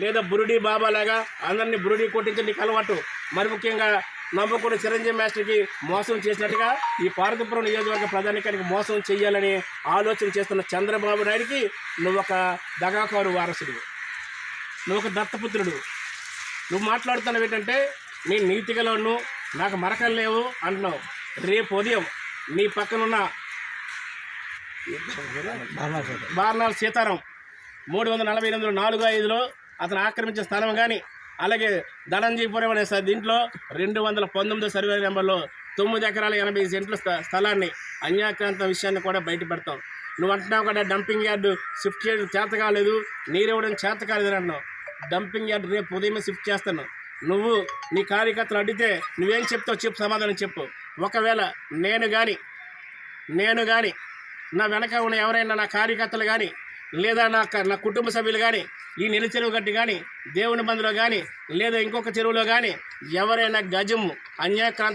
లేదా బురుడి బాబా లాగా అందరినీ బురుడి కొట్టించే నీకు అలవాటు. మరి ముఖ్యంగా నమ్మకుండా చిరంజీవి మాస్టర్కి మోసం చేసినట్టుగా ఈ పార్వతీపురం నియోజకవర్గ ప్రధానికానికి మోసం చేయాలని ఆలోచన చేస్తున్న చంద్రబాబు నాయుడికి నువ్వు ఒక దగాకారు వారసుడు. నువ్వు ఒక దత్తపుత్రుడు. నువ్వు మాట్లాడుతున్నావు ఏంటంటే నేను నీతిగలను నాకు మరకలు లేవు అంటున్నావు. రేపు ఉదయం నీ పక్కనున్న బార్నాల్ సీతారాం మూడు వందల నలభై ఎనిమిదిలో నాలుగు ఐదులో అతను ఆక్రమించిన స్థలం కానీ అలాగే ధనంజీపురం అనే దీంట్లో రెండు వందల పంతొమ్మిదో సర్వే నెంబర్లో తొమ్మిది ఎకరాల ఎనభై సెంట్ల స్థ- స్థలాన్ని అన్యాక్రాంత విషయాన్ని కూడా బయటపెడతాం. నువ్వు అంటున్నావు కదా డంపింగ్ యార్డు షిఫ్ట్ చేయడం చేత కాలేదు నీరు ఇవ్వడం చేత కాలేదు అంటున్నావు. డంపింగ్ యార్డు రేపు ఉదయం షిఫ్ట్ చేస్తాను. నువ్వు నీ కార్యకర్తలు అడిగితే నువ్వేం చెప్తావు చెప్పు సమాధానం చెప్పు. ఒకవేళ నేను కానీ నేను కానీ నా వెనక ఉన్న ఎవరైనా నా కార్యకర్తలు కానీ లేదా నా క- నా కుటుంబ సభ్యులు కానీ ఈ నెల చెరువు గట్టి కానీ దేవుని బంధులో కానీ లేదా ఇంకొక చెరువులో కానీ ఎవరైనా గజము అన్యాక్రాంత